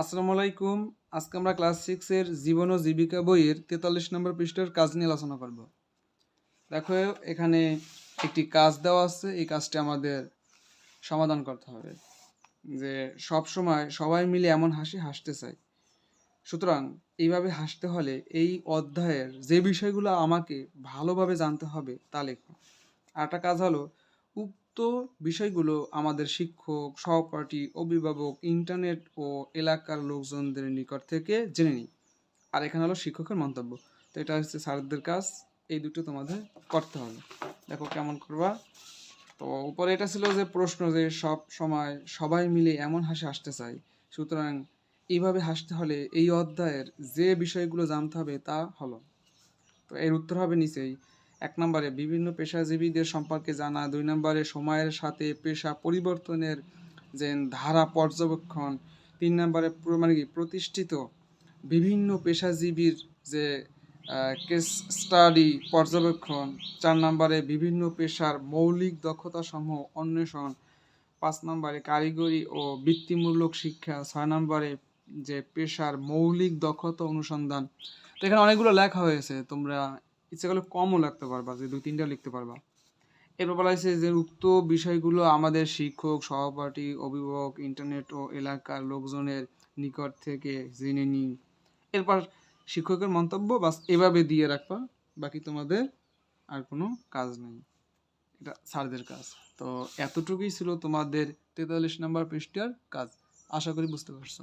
আসসালামু আলাইকুম। আজকে আমরা ক্লাস সিক্সের জীবন ও জীবিকা বইয়ের তেতাল্লিশ নম্বর পৃষ্ঠার কাজ নিয়ে আলোচনা করব। দেখো, এখানে একটি কাজ দেওয়া আছে, এই কাজটি আমাদের সমাধান করতে হবে। যে সব সময় সবাই মিলে এমন হাসি হাসতে চাই। সুতরাং এইভাবে হাসতে হলে এই অধ্যায়ের যে বিষয়গুলো আমাকে ভালোভাবে জানতে হবে তা লেখো। আর একটা কাজ হলো উক্ত বিষয়গুলো আমাদের শিক্ষক, সহপাঠী, অভিভাবক ইন্টারনেট ও এলাকার লোকজনদের নিকট থেকে জেনে নিই। আর এখানে হলো শিক্ষকের মন্তব্য। তো এটা হচ্ছে স্যারদের কাজ, এই দুটো তোমাদের করতে হবে। দেখো কেমন করবা। তো উপরে এটা ছিল যে প্রশ্ন যে সব সময় সবাই মিলে এমন হাসি হাসতে চাই সুতরাং এইভাবে হাসতে হলে এই অধ্যায়ের যে বিষয়গুলো জানতে হবে তা হলো। তো এর উত্তর হবে নিচেই। এক নম্বরে বিভিন্ন পেশাজীবীদের সম্পর্কে জানা, দুই নম্বরে সময়ের সাথে পেশা পরিবর্তনের যে ধারা পর্যবেক্ষণ, তিন নম্বরে মানে কি প্রতিষ্ঠিত বিভিন্ন পেশাজীবীর যে কেস স্টাডি পর্যবেক্ষণ, চার নম্বরে বিভিন্ন পেশার মৌলিক দক্ষতা সমূহ অন্বেষণ, পাঁচ নম্বরে কারিগরি ও বৃত্তিমূলক শিক্ষা, ছয় নম্বরে যে পেশার মৌলিক দক্ষতা অনুসন্ধান। তো এখানে অনেকগুলো লেখা হয়েছে, তোমরা ইচ্ছে করলে কমও লিখতে পারবা, যে দুই, তিনটা লিখতে পারবা। এরপর বলা হয়েছে যে উক্ত বিষয়গুলো আমাদের শিক্ষক, সহপাঠী, অভিভাবক, ইন্টারনেট ও এলাকার লোকজনের নিকট থেকে জেনে নিই এরপর শিক্ষকের মন্তব্য বাস এভাবে দিয়ে রাখবা, বাকি তোমাদের আর কোনো কাজ নেই। এটা স্যারদের কাজ। তো এতটুকুই ছিল তোমাদের তেতাল্লিশ নম্বর পৃষ্ঠার কাজ। আশা করি বুঝতে পারছ।